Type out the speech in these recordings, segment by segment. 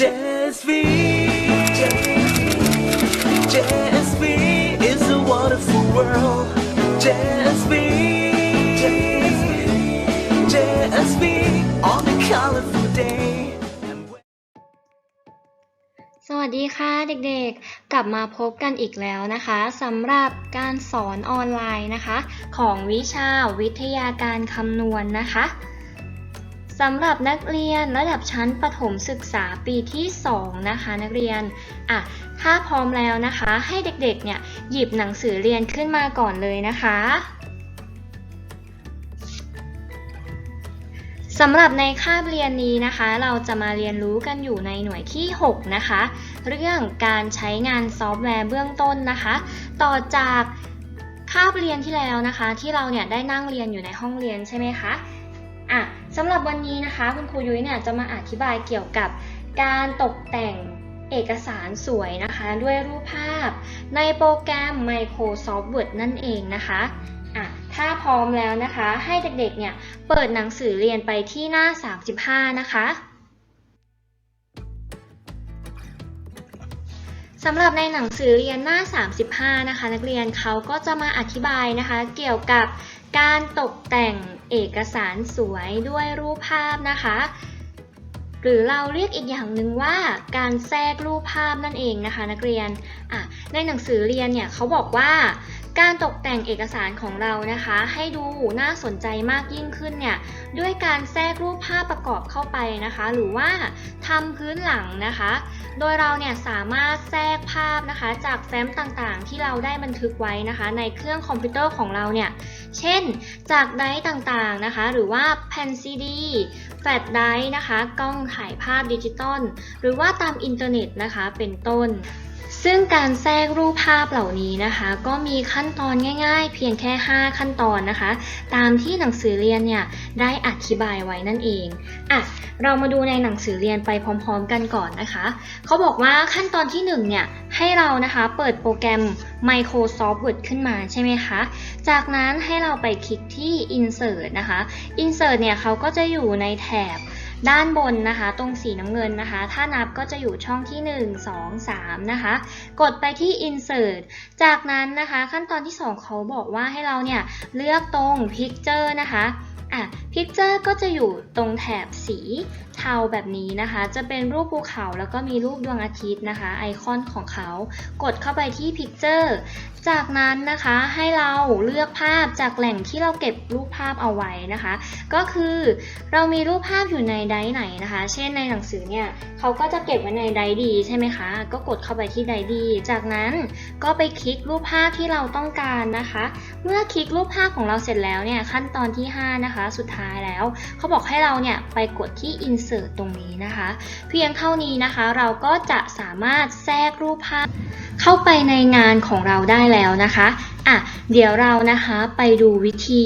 JSV JSV is a wonderful world JSV JSV on a colorful day สวัสดีค่ะเด็กๆ กลับมาพบกันอีกแล้วนะคะสำหรับการสอนออนไลน์นะคะ ของวิชาวิทยาการคำนวณนะคะ สำหรับนักเรียนระดับชั้นประถมศึกษาปีที่ 2 นะคะ นักเรียนอะถ้าพร้อมแล้วนะคะ ให้เด็กๆ เนี่ยหยิบหนังสือเรียนขึ้นมาก่อนเลยนะคะสำหรับในคาบเรียนนี้นะคะ เราจะมาเรียนรู้กันอยู่ในหน่วยที่ 6 นะคะ เรื่องการใช้งานซอฟต์แวร์เบื้องต้นนะคะ ต่อจากคาบเรียนที่แล้วนะคะ ที่เราเนี่ยได้นั่งเรียนอยู่ในห้องเรียนใช่ไหมคะอะ สำหรับวันนี้นะคะคุณครูยุ้ยเนี่ยจะมาอธิบายเกี่ยวกับการตกแต่งเอกสารสวยนะคะ ด้วยรูปภาพ ในโปรแกรม Microsoft Word นั่นเองนะคะอะถ้าพร้อมแล้วนะคะ ให้เด็กๆเนี่ยเปิดหนังสือเรียนไปที่หน้า 35 นะคะสำหรับในหนังสือเรียนหน้า 35 นะคะ นักเรียนเขาก็จะมาอธิบายนะคะ เกี่ยวกับ การตกแต่งเอกสารสวยด้วยรูปภาพนะคะ หรือเราเรียกอีกอย่างหนึ่งว่าการแทรกรูปภาพนั่นเองนะคะ นักเรียนในหนังสือเรียนเนี่ยเขาบอกว่าการตกแต่งเอกสารของเรานะคะ ให้ดูน่าสนใจมากยิ่งขึ้นเนี่ยด้วยการแทรกรูปภาพประกอบเข้าไปนะคะ หรือว่าทำพื้นหลังนะคะ โดยเราเนี่ยสามารถแทรกภาพนะคะ จากแฟ้มต่างๆ ที่เราได้บันทึกไว้นะคะ ในเครื่องคอมพิวเตอร์ของเราเนี่ย เช่น จากไดร์ต่างๆนะคะ หรือว่าแผ่นซีดี แฟลชไดร์นะคะ กล้องถ่ายภาพดิจิตอล หรือว่าตามอินเทอร์เน็ตนะคะ เป็นต้น ซึ่งการแทรกรูปภาพเหล่านี้นะคะ ก็มีขั้นตอนง่ายๆ เพียงแค่ 5 ขั้นตอนนะคะ ตามที่หนังสือเรียนเนี่ยได้อธิบายไว้นั่นเองอะเรามาดูในหนังสือเรียนไปพร้อมๆกันก่อนนะคะ เขาบอกว่าขั้นตอนที่1เนี่ยให้เรานะคะเปิดโปรแกรม Microsoft Word ขึ้นมาใช่ไหมคะ จากนั้นให้เราไปคลิกที่ Insert นะคะ Insert เนี่ยเขาก็จะอยู่ในแถบ ด้านบนนะคะ ตรงสีน้ำเงินนะคะ ถ้านับก็จะอยู่ช่องที่ 1 2 3 นะคะ กดไปที่ insert จากนั้นนะคะ ขั้นตอนที่ 2 เขาบอกว่าให้เราเนี่ย เลือกตรง picture นะคะอะ picture ก็จะอยู่ตรงแถบสีเทาแบบนี้นะคะ จะเป็นรูปภูเขาแล้วก็มีรูปดวงอาทิตย์นะคะ ไอคอนของเขา กดเข้าไปที่ picture จากนั้นนะคะให้เราเลือกภาพจากแหล่งที่เราเก็บรูปภาพเอาไว้นะคะ ก็คือเรามีรูปภาพอยู่ในไดร์ไหนนะคะ เช่นในหนังสือเนี่ยเขาก็จะเก็บไว้ในไดร์ดีใช่ไหมคะ ก็กดเข้าไปที่ไดร์ดี จากนั้นก็ไปคลิกรูปภาพที่เราต้องการนะคะ เมื่อคลิกรูปภาพของเราเสร็จแล้วเนี่ยขั้นตอนที่ 5 นะคะ สุดท้ายแล้ว เขาบอกให้เราเนี่ยไปกดที่ insert ตรงนี้นะคะ เพียงเท่านี้นะคะเราก็จะสามารถแทรกรูปภาพ เข้าไปในงานของเราได้แล้วนะคะอะเดี๋ยวเรานะคะไปดูวิธี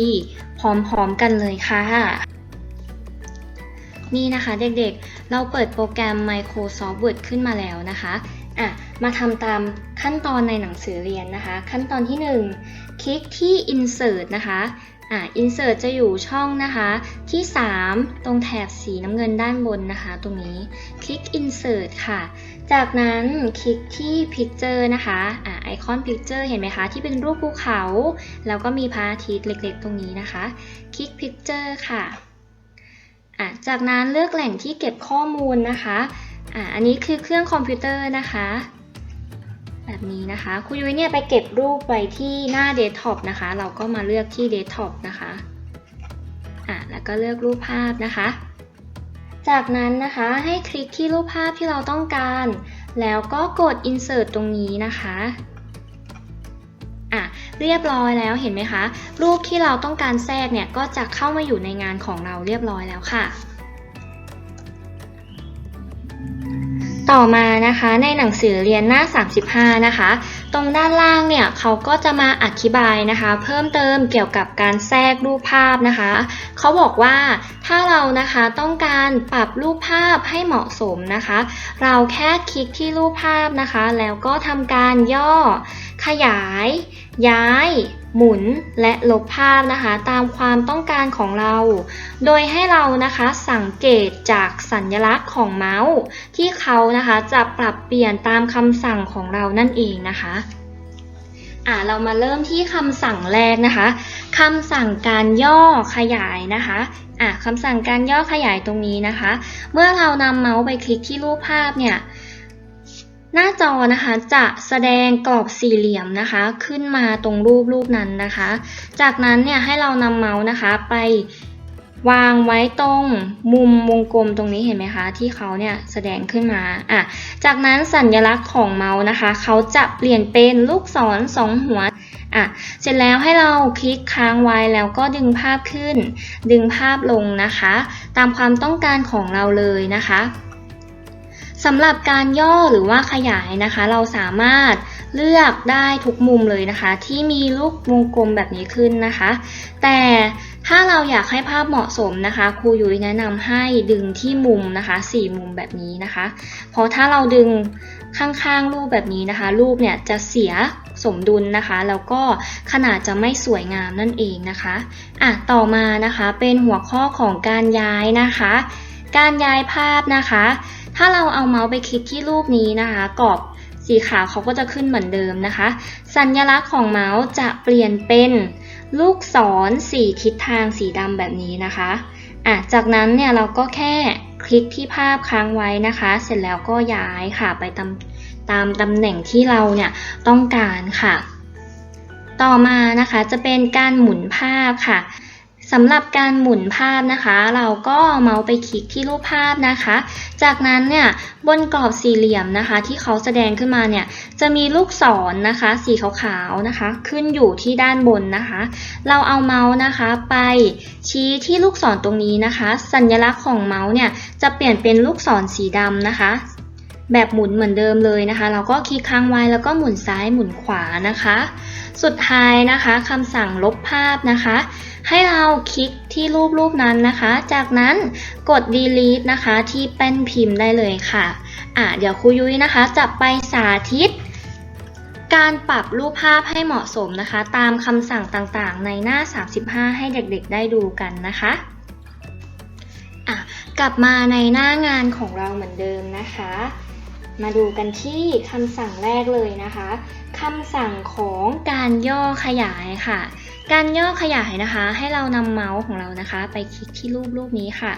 พร้อมๆกันเลยค่ะ นี่นะคะเด็กๆ เราเปิดโปรแกรม Microsoft Word ขึ้นมาแล้วนะคะ อะมาทำตามขั้นตอนในหนังสือเรียนนะคะ ขั้นตอนที่ 1 คลิกที่ Insert นะคะอะ Insert จะอยู่ช่องนะคะที่ 3 ตรงแถบสีน้ำเงินด้านบนนะคะ ตรงนี้คลิก Insert ค่ะ จากนั้นคลิกที่ Picture นะคะอะไอคอน Picture เห็นไหมคะ ที่เป็นรูปภูเขา แล้วก็มีพระอาทิตย์เล็กๆ ตรงนี้นะคะ คลิก Picture ค่ะอะจากนั้นเลือกแหล่งที่เก็บข้อมูลนะคะ อะอันนี้คือเครื่องคอมพิวเตอร์นะคะ แบบนี้นะคะครูยุ้ยเนี่ยไปเก็บรูปไว้ที่หน้าเดสก์ท็อปนะคะ เราก็มาเลือกที่เดสก์ท็อปนะคะอะแล้วก็เลือกรูปภาพนะคะ จากนั้นนะคะให้คลิกที่รูปภาพที่เราต้องการ แล้วก็กด insert ตรงนี้นะคะอะเรียบร้อยแล้วเห็นไหมคะ รูปที่เราต้องการแทรกเนี่ยก็จะเข้ามาอยู่ในงานของเราเรียบร้อยแล้วค่ะ ต่อมานะคะในหนังสือเรียนหน้า 35 นะคะ ตรงด้านล่างเนี่ยเขาก็จะมาอธิบายนะคะ เพิ่มเติมเกี่ยวกับการแทรกรูปภาพนะคะเขาบอกว่าถ้าเรานะคะต้องการปรับรูปภาพให้เหมาะสมนะคะ เราแค่คลิกที่รูปภาพนะคะ แล้วก็ทำการย่อ ขยาย ย้าย หมุนและลบภาพนะคะ ตามความต้องการของเรา โดยให้เรานะคะสังเกตจากสัญลักษณ์ของเมาส์ ที่เขานะคะจะปรับเปลี่ยนตามคำสั่งของเรานั่นเองนะคะอ่าเรามาเริ่มที่คำสั่งแรกนะคะคำสั่งการย่อขยายนะคะอ่าคำสั่งการย่อขยายตรงนี้นะคะ เมื่อเรานำเมาส์ไปคลิกที่รูปภาพเนี่ย หน้าจอนะคะจะแสดงกรอบสี่เหลี่ยมนะคะ ขึ้นมาตรงรูปรูปนั้นนะคะ จากนั้นเนี่ยให้เรานำเมาส์นะคะไปวางไว้ตรงมุมวงกลมตรงนี้เห็นไหมคะที่เขาเนี่ยแสดงขึ้นมาอะจากนั้นสัญลักษณ์ของเมาส์นะคะ เขาจะเปลี่ยนเป็นลูกศรสองหัวอะเสร็จแล้วให้เราคลิกค้างไว้แล้วก็ดึงภาพขึ้น ดึงภาพลงนะคะ ตามความต้องการของเราเลยนะคะ สำหรับการย่อหรือว่าขยายนะคะ เราสามารถเลือกได้ทุกมุมเลยนะคะ ที่มีลูกวงกลมแบบนี้ขึ้นนะคะ แต่ถ้าเราอยากให้ภาพเหมาะสมนะคะครูยุ้ยแนะนำให้ดึงที่มุมนะคะสี่มุมแบบนี้นะคะเพราะถ้าเราดึงข้างๆรูปแบบนี้นะคะ รูปเนี่ยจะเสียสมดุลนะคะ แล้วก็ขนาดจะไม่สวยงามนั่นเองนะคะอะต่อมานะคะเป็นหัวข้อของการย้ายนะคะ การย้ายภาพนะคะ ถ้าเราเอาเมาส์ไปคลิกที่รูปนี้นะคะ กรอบสีขาวเขาก็จะขึ้นเหมือนเดิมนะคะ สัญลักษณ์ของเมาส์จะเปลี่ยนเป็นลูกศรสี่ทิศทางสีดำแบบนี้นะคะอะจากนั้นเนี่ยเราก็แค่คลิกที่ภาพค้างไว้นะคะ เสร็จแล้วก็ย้ายค่ะไปตามตามตำแหน่งที่เราเนี่ยต้องการค่ะ ต่อมานะคะจะเป็นการหมุนภาพค่ะ สำหรับการหมุนภาพนะคะ เราก็เมาส์ไปคลิกที่รูปภาพนะคะ จากนั้นเนี่ยบนกรอบสี่เหลี่ยมนะคะ ที่เขาแสดงขึ้นมาเนี่ยจะมีลูกศรนะคะ สีขาวๆนะคะ ขึ้นอยู่ที่ด้านบนนะคะ เราเอาเมาส์นะคะไปชี้ที่ลูกศรตรงนี้นะคะ สัญลักษณ์ของเมาส์เนี่ยจะเปลี่ยนเป็นลูกศรสีดำนะคะแบบหมุนเหมือนเดิมเลยนะคะ เราก็คลิกค้างไว้แล้วก็หมุนซ้ายหมุนขวานะคะ สุดท้ายนะคะคำสั่งลบภาพนะคะ ให้เราคลิกที่รูปรูปนั้นนะคะ จากนั้นกด delete นะคะที่แป้นพิมพ์ได้เลยค่ะอะเดี๋ยวครูยุ้ยนะคะ จะไปสาธิต การปรับรูปภาพให้เหมาะสมนะคะ ตามคำสั่งต่างๆ ในหน้า 35 ให้เด็กๆ ได้ดูกันนะคะอะกลับมาในหน้างานของเราเหมือนเดิมนะคะ มาดูกันที่คำสั่งแรกเลยนะคะคำสั่งของการย่อขยายค่ะ การย่อขยายนะคะ ให้เรานำเมาส์ของเรานะคะ ไปคลิกที่รูปรูปนี้ค่ะ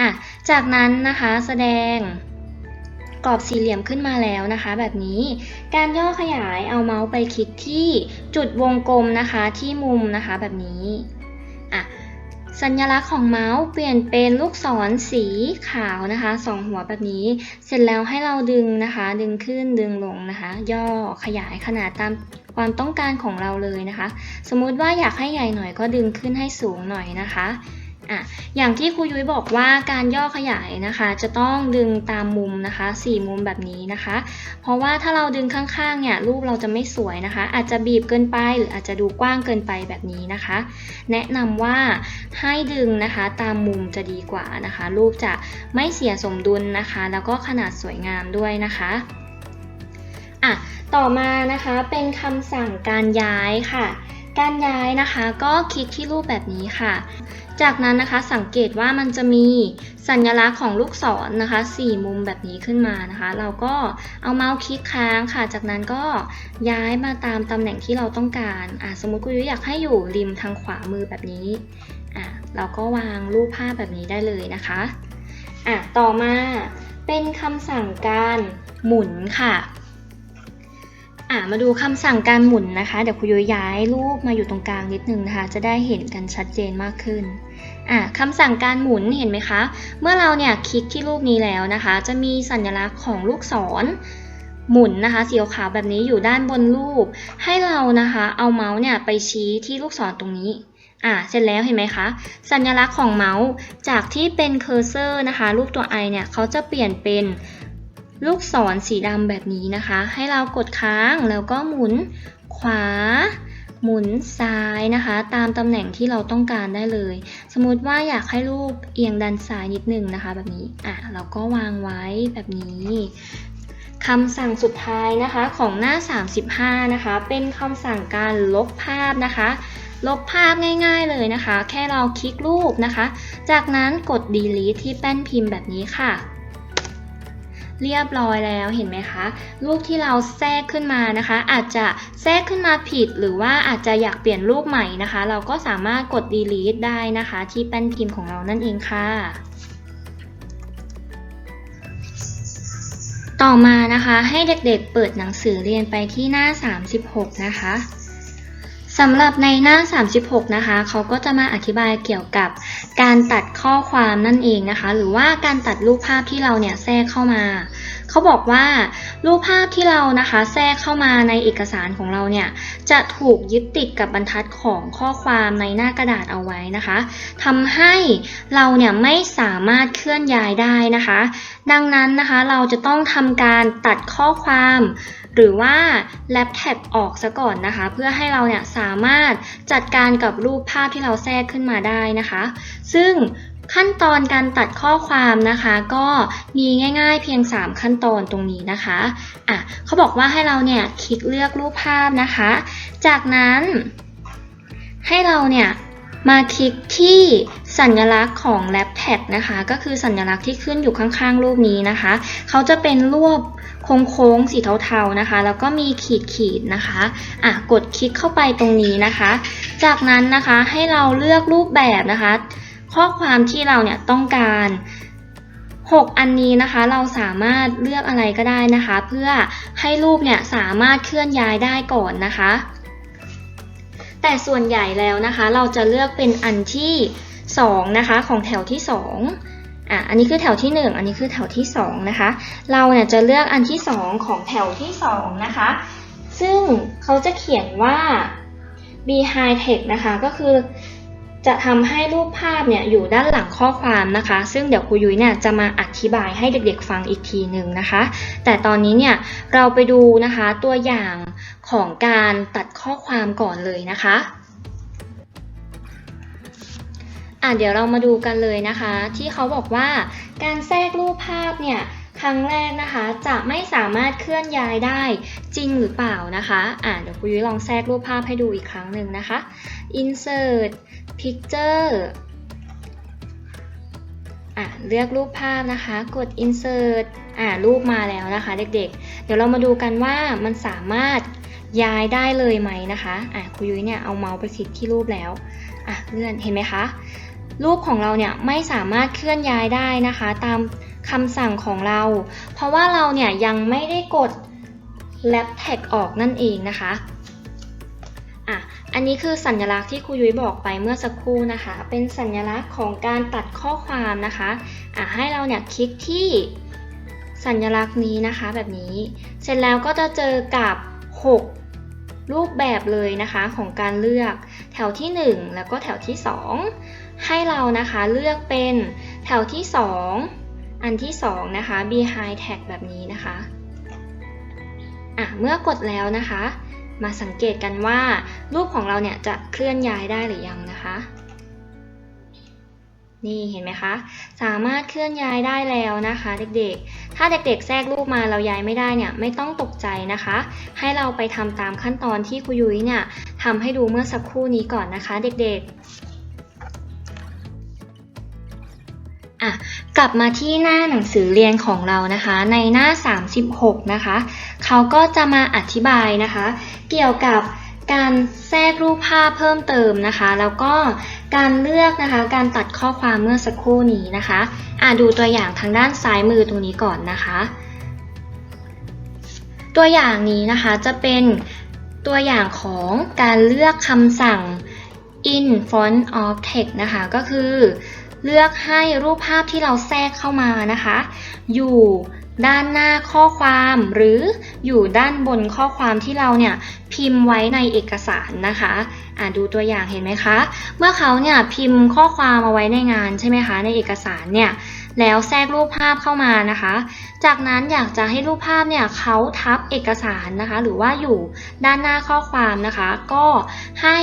อะจากนั้นนะคะแสดงกรอบสี่เหลี่ยมขึ้นมาแล้วนะคะ แบบนี้การย่อขยายเอาเมาส์ไปคลิกที่จุดวงกลมนะคะที่มุมนะคะแบบนี้ สัญลักษณ์ของเมาส์เปลี่ยนเป็นลูกศรสีขาวนะคะสองหัวแบบนี้ เสร็จแล้วให้เราดึงนะคะ ดึงขึ้นดึงลงนะคะ ย่อขยายขนาดตามความต้องการของเราเลยนะคะ สมมุติว่าอยากให้ใหญ่หน่อยก็ดึงขึ้นให้สูงหน่อยนะคะ อะอย่างที่ครูยุ้ยบอกว่าการย่อขยายนะคะ จะต้องดึงตามมุมนะคะสี่มุมแบบนี้นะคะ เพราะว่าถ้าเราดึงข้างๆเนี่ยรูปเราจะไม่สวยนะคะ อาจจะบีบเกินไปหรืออาจจะดูกว้างเกินไปแบบนี้นะคะ แนะนำว่าให้ดึงนะคะตามมุมจะดีกว่านะคะ รูปจะไม่เสียสมดุลนะคะ แล้วก็ขนาดสวยงามด้วยนะคะอะต่อมานะคะเป็นคำสั่งการย้ายค่ะ การย้ายนะคะก็คลิกที่รูปแบบนี้ค่ะ จากนั้นนะคะสังเกตว่ามันจะมีสัญลักษณ์ของลูกศรนะคะสี่มุมแบบนี้ขึ้นมานะคะ เราก็เอาเมาส์คลิกค้างค่ะ จากนั้นก็ย้ายมาตามตำแหน่งที่เราต้องการอะสมมติคุณยุ้ยอยากให้อยู่ริมทางขวามือแบบนี้อะเราก็วางรูปภาพแบบนี้ได้เลยนะคะอะต่อมาเป็นคำสั่งการหมุนค่ะอะมาดูคำสั่งการหมุนนะคะ เดี๋ยวครูยุ้ยย้ายรูปมาอยู่ตรงกลางนิดนึงนะคะ จะได้เห็นกันชัดเจนมากขึ้น อะคำสั่งการหมุนเห็นไหมคะ เมื่อเราเนี่ยคลิกที่รูปนี้แล้วนะคะ จะมีสัญลักษณ์ของลูกศรหมุนนะคะสีขาวแบบนี้อยู่ด้านบนรูป ให้เรานะคะเอาเมาส์เนี่ยไปชี้ที่ลูกศรตรงนี้อะเสร็จแล้วเห็นไหมคะ สัญลักษณ์ของเมาส์จากที่เป็นเคอร์เซอร์นะคะ รูปตัว i เนี่ยเขาจะเปลี่ยนเป็นลูกศรสีดำแบบนี้นะคะ ให้เรากดค้างแล้วก็หมุนขวา หมุนซ้ายนะคะ ตามตำแหน่งที่เราต้องการได้เลย สมมติว่าอยากให้รูปเอียงด้านซ้ายนิดนึงนะคะ แบบนี้อะเราก็วางไว้แบบนี้คำสั่งสุดท้ายนะคะของหน้า 35 นะคะ เป็นคำสั่งการลบภาพนะคะ ลบภาพง่ายๆเลยนะคะ แค่เราคลิกรูปนะคะ จากนั้นกด delete ที่แป้นพิมพ์แบบนี้ค่ะ เรียบร้อยแล้วเห็นไหมคะ รูปที่เราแทรกขึ้นมานะคะ อาจจะแทรกขึ้นมาผิด หรือว่าอาจจะอยากเปลี่ยนรูปใหม่นะคะ เราก็สามารถกด delete ได้นะคะ ที่แป้นพิมพ์ของเรานั่นเองค่ะต่อมานะคะให้เด็กๆเปิดหนังสือเรียนไปที่หน้า 36 นะคะ สำหรับในหน้า 36 นะคะ เขาก็จะมาอธิบายเกี่ยวกับการตัดข้อความนั่นเองนะคะ หรือว่าการตัดรูปภาพที่เราเนี่ยแทรกเข้ามาเขาบอกว่า รูปภาพที่เรานะคะแทรกเข้ามาในเอกสารของเราเนี่ยจะถูกยึดติดกับบรรทัดของข้อความในหน้ากระดาษเอาไว้นะคะทำให้เราเนี่ยไม่สามารถเคลื่อนย้ายได้นะคะ ดังนั้นนะคะเราจะต้องทำการตัดข้อความ หรือว่าแลบแท็กออกซะก่อนนะคะ เพื่อให้เราเนี่ยสามารถจัดการกับรูปภาพที่เราแทรกขึ้นมาได้นะคะ ซึ่งขั้นตอนการตัดข้อความนะคะ ก็มีง่ายๆเพียง 3 ขั้นตอนตรงนี้นะคะอะเขาบอกว่าให้เราเนี่ยคลิกเลือกรูปภาพนะคะ จากนั้นให้เราเนี่ยมาคลิกที่สัญลักษณ์ของ Lab Tag นะคะ ก็คือสัญลักษณ์ที่ขึ้นอยู่ข้างๆ รูปนี้นะคะ เขาจะเป็นรูป โค้งๆสีเทาๆนะคะ แล้วก็มีขีดๆนะคะอะกดคลิกเข้าไปตรงนี้นะคะ จากนั้นนะคะให้เราเลือกรูปแบบนะคะ ข้อความที่เราเนี่ยต้องการ 6 อันนี้นะคะเราสามารถเลือกอะไรก็ได้นะคะ เพื่อให้รูปเนี่ยสามารถเคลื่อนย้ายได้ก่อนนะคะ แต่ส่วนใหญ่แล้วนะคะ เราจะเลือกเป็นอันที่2นะคะของแถวที่ 2 อะอันนี้คือแถวที่ 1 อันนี้คือแถวที่ 2 นะคะ เราเนี่ยจะเลือกอันที่ 2 ของแถวที่ 2 นะคะ ซึ่งเขาจะเขียนว่า behind text นะคะก็คือจะทำให้รูปภาพเนี่ยอยู่ด้านหลังข้อความนะคะ ซึ่งเดี๋ยวครูยุ้ยเนี่ยจะมาอธิบายให้เด็กๆฟังอีกทีหนึ่งนะคะ แต่ตอนนี้เนี่ยเราไปดูนะคะตัวอย่างของการตัดข้อความก่อนเลยนะคะ อะเดี๋ยวเรามาดูกันเลยนะคะ ที่เขาบอกว่าการแทรกรูปภาพเนี่ยครั้งแรกนะคะจะไม่สามารถเคลื่อนย้ายได้จริงหรือเปล่านะคะอะเดี๋ยวครูยุ้ยลองแทรกรูปภาพให้ดูอีกครั้งหนึ่งนะคะ insert picture อะเลือกรูปภาพนะคะ กด insert อะรูปมาแล้วนะคะเด็กๆเดี๋ยวเรามาดูกันว่ามันสามารถย้ายได้เลยไหมนะคะอะคุยุ้ยเนี่ยเอาเมาส์ไปคลิกที่รูปแล้วอะเลื่อนเห็นไหมคะ รูปของเราเนี่ยไม่สามารถเคลื่อนย้ายได้นะคะ ตามคำสั่งของเรา เพราะว่าเราเนี่ยยังไม่ได้กด lab tag ออกนั่นเองนะคะอะอันนี้คือสัญลักษณ์ที่ครูยุ้ยบอกไปเมื่อสักครู่นะคะ เป็นสัญลักษณ์ของการตัดข้อความนะคะอะให้เราเนี่ยคลิกที่สัญลักษณ์นี้นะคะแบบนี้ เสร็จแล้วก็จะเจอกับ 6 รูปแบบเลยนะคะของการเลือก แถวที่ 1 แล้วก็แถวที่ 2 ให้เรานะคะเลือกเป็นแถวที่ 2 อันที่ 2 นะคะ behind tag แบบนี้นะคะอะเมื่อกดแล้วนะคะ มาสังเกตกันว่ารูปของเราเนี่ยจะเคลื่อนย้ายได้หรือยังนะคะนี่เห็นไหมคะ สามารถเคลื่อนย้ายได้แล้วนะคะ เด็กๆ ถ้าเด็กๆ แทรกรูปมาเราย้ายไม่ได้เนี่ยไม่ต้องตกใจนะคะ ให้เราไปทำตามขั้นตอนที่ครูยุ้ยเนี่ยทำให้ดูเมื่อสักครู่นี้ก่อนนะคะ เด็กๆ อะกลับมาที่หน้าหนังสือเรียนของเรานะคะ ในหน้า 36 นะคะ เขาก็จะมาอธิบายนะคะ เกี่ยวกับการแทรกรูปภาพเพิ่มเติมนะคะ แล้วก็การเลือกนะคะการตัดข้อความเมื่อสักครู่นี้นะคะอะดูตัวอย่างทางด้านซ้ายมือตรงนี้ก่อนนะคะ ตัวอย่างนี้นะคะจะเป็นตัวอย่างของการเลือกคำสั่ง in front of text นะคะ ก็คือ เลือกให้รูปภาพที่เราแทรกเข้ามานะคะ อยู่ด้านหน้าข้อความหรืออยู่ด้านบนข้อความที่เราเนี่ยพิมพ์ไว้ในเอกสารนะคะอ่าดูตัวอย่างเห็นไหมคะ เมื่อเขาเนี่ยพิมพ์ข้อความเอาไว้ในงานใช่ไหมคะในเอกสารเนี่ย แล้วแทรกรูปภาพเข้ามานะคะ จากนั้นอยากจะให้รูปภาพเนี่ยเขาทับเอกสารนะคะ หรือว่าอยู่ด้านหน้าข้อความนะคะ ก็ให้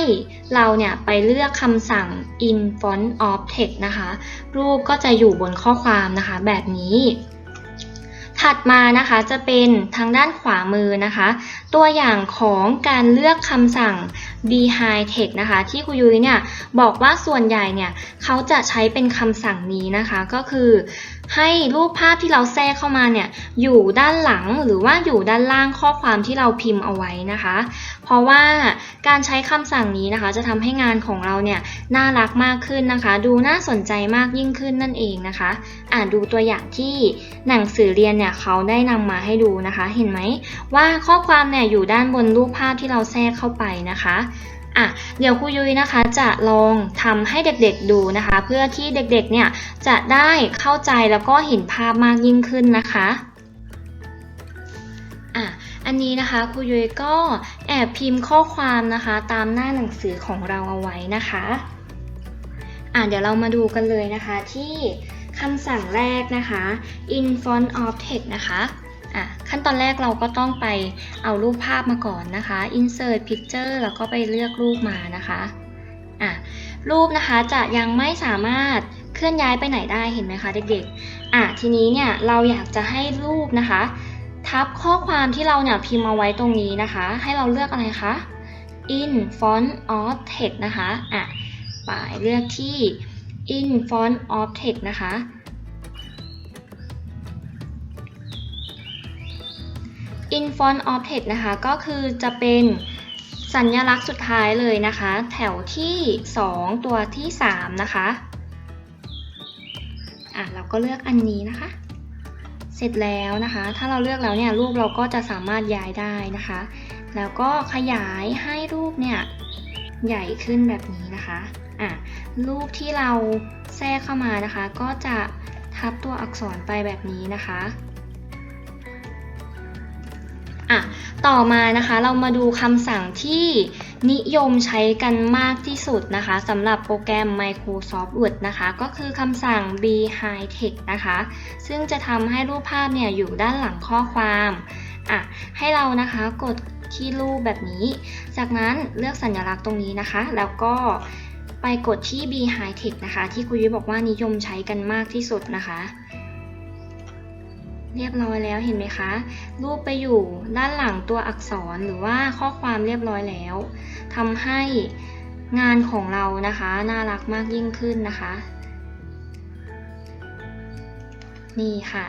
เราเนี่ยไปเลือกคำสั่ง in font of text นะคะ รูปก็จะอยู่บนข้อความนะคะแบบนี้ถัดมานะคะจะเป็นทางด้านขวามือนะคะ ตัวอย่างของการเลือกคำสั่ง behind text นะคะ ที่ครูยุ้ยเนี่ยบอกว่าส่วนใหญ่เนี่ยเขาจะใช้เป็นคำสั่งนี้นะคะก็คือให้รูปภาพที่เราแทรกเข้ามาเนี่ยอยู่ด้านหลังหรือว่าอยู่ด้านล่างข้อความที่เราพิมพ์เอาไว้นะคะ เพราะว่าการใช้คำสั่งนี้นะคะ จะทำให้งานของเราเนี่ยน่ารักมากขึ้นนะคะ ดูน่าสนใจมากยิ่งขึ้นนั่นเองนะคะ อ่านดูตัวอย่างที่หนังสือเรียนเนี่ยเขาได้นำมาให้ดูนะคะ เห็นไหมว่าข้อความเนี่ยอยู่ด้านบนรูปภาพที่เราแทรกเข้าไปนะคะ อะเดี๋ยวครูยุ้ยนะคะจะลองทำให้เด็กๆดูนะคะ เพื่อที่เด็กๆเนี่ยจะได้เข้าใจแล้วก็เห็นภาพมากยิ่งขึ้นนะคะอะอันนี้นะคะครูยุ้ยก็แอบพิมพ์ข้อความนะคะ ตามหน้าหนังสือของเราเอาไว้นะคะอะเดี๋ยวเรามาดูกันเลยนะคะที่คำสั่งแรกนะคะ in front of text นะคะ อะขั้นตอนแรกเราก็ต้องไปเอารูปภาพมาก่อนนะคะ insert picture แล้วก็ไปเลือกรูปมานะคะอะรูปนะคะจะยังไม่สามารถเคลื่อนย้ายไปไหนได้เห็นไหมคะเด็กๆอะทีนี้เนี่ยเราอยากจะให้รูปนะคะ ทับข้อความที่เราเนี่ยพิมพ์เอาไว้ตรงนี้นะคะ ให้เราเลือกอะไรคะ in font of text นะคะอะไปเลือกที่ in font of text นะคะ in font of text นะคะ ก็คือจะเป็นสัญลักษณ์สุดท้ายเลยนะคะ แถวที่ 2 ตัวที่ 3 นะคะอะเราก็เลือกอันนี้นะคะ เสร็จแล้วนะคะ ถ้าเราเลือกแล้วเนี่ยรูปเราก็จะสามารถย้ายได้นะคะ แล้วก็ขยายให้รูปเนี่ยใหญ่ขึ้นแบบนี้นะคะอะรูปที่เราแทรกเข้ามานะคะ ก็จะทับตัวอักษรไปแบบนี้นะคะ อะต่อมานะคะเรามาดูคำสั่งที่นิยมใช้กันมากที่สุดนะคะสำหรับโปรแกรม Microsoft Word นะคะ ก็คือคำสั่ง behind text นะคะ ซึ่งจะทำให้รูปภาพเนี่ยอยู่ด้านหลังข้อความอะให้เรานะคะกดที่รูปแบบนี้ จากนั้นเลือกสัญลักษณ์ตรงนี้นะคะ แล้วก็ไปกดที่ behind text นะคะ ที่ครูยุ้ยบอกว่านิยมใช้กันมากที่สุดนะคะ เรียบร้อยแล้วเห็นไหมคะ รูปไปอยู่ด้านหลังตัวอักษรหรือว่าข้อความเรียบร้อยแล้วทำให้งานของเรานะคะ น่ารักมากยิ่งขึ้นนะคะ นี่ค่ะ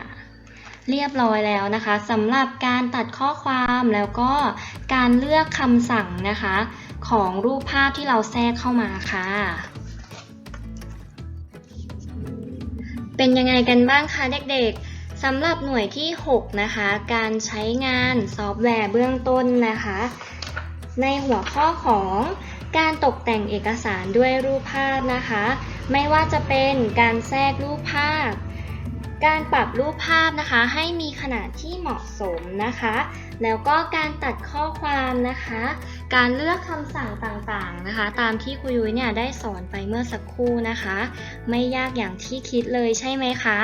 เรียบร้อยแล้วนะคะสำหรับการตัดข้อความแล้วก็การเลือกคำสั่งนะคะ ของรูปภาพที่เราแทรกเข้ามาค่ะเป็นยังไงกันบ้างคะเด็กๆ สำหรับหน่วยที่ 6 นะคะ การใช้งานซอฟต์แวร์เบื้องต้นนะคะ ในหัวข้อของการตกแต่งเอกสารด้วยรูปภาพนะคะ ไม่ว่าจะเป็นการแทรกรูปภาพ การปรับรูปภาพนะคะ ให้มีขนาดที่เหมาะสมนะคะ แล้วก็การตัดข้อความนะคะ การเลือกคำสั่งต่างๆนะคะ ตามที่ครูยุ้ยเนี่ยได้สอนไปเมื่อสักครู่นะคะ ไม่ยากอย่างที่คิดเลยใช่ไหมคะ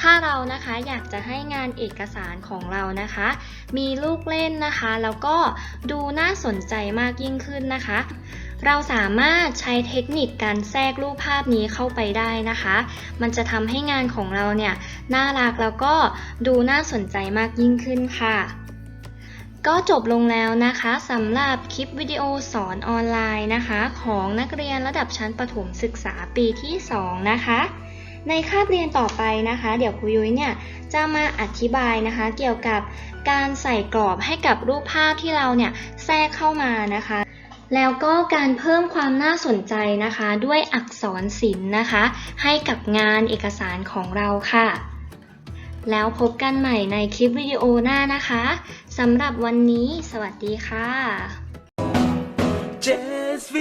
ถ้าเรานะคะอยากจะให้งานเอกสารของเรานะคะ มีลูกเล่นนะคะ แล้วก็ดูน่าสนใจมากยิ่งขึ้นนะคะเราสามารถใช้เทคนิคการแทรกรูปภาพนี้เข้าไปได้นะคะ มันจะทำให้งานของเราเนี่ยน่ารักแล้วก็ดูน่าสนใจมากยิ่งขึ้นค่ะก็จบลงแล้วนะคะสำหรับคลิปวิดีโอสอนออนไลน์นะคะ ของนักเรียนระดับชั้นประถมศึกษาปีที่ 2 นะคะ ในคาบเรียนต่อไปนะคะ เดี๋ยวครูยุ้ยเนี่ยจะมาอธิบายนะคะ เกี่ยวกับการใส่กรอบให้กับรูปภาพที่เราเนี่ยแทรกเข้ามานะคะ แล้วก็การเพิ่มความน่าสนใจนะคะ ด้วยอักษรศิลป์นะคะ ให้กับงานเอกสารของเราค่ะ แล้วพบกันใหม่ในคลิปวิดีโอหน้านะคะสำหรับวันนี้ สวัสดีค่ะ JSV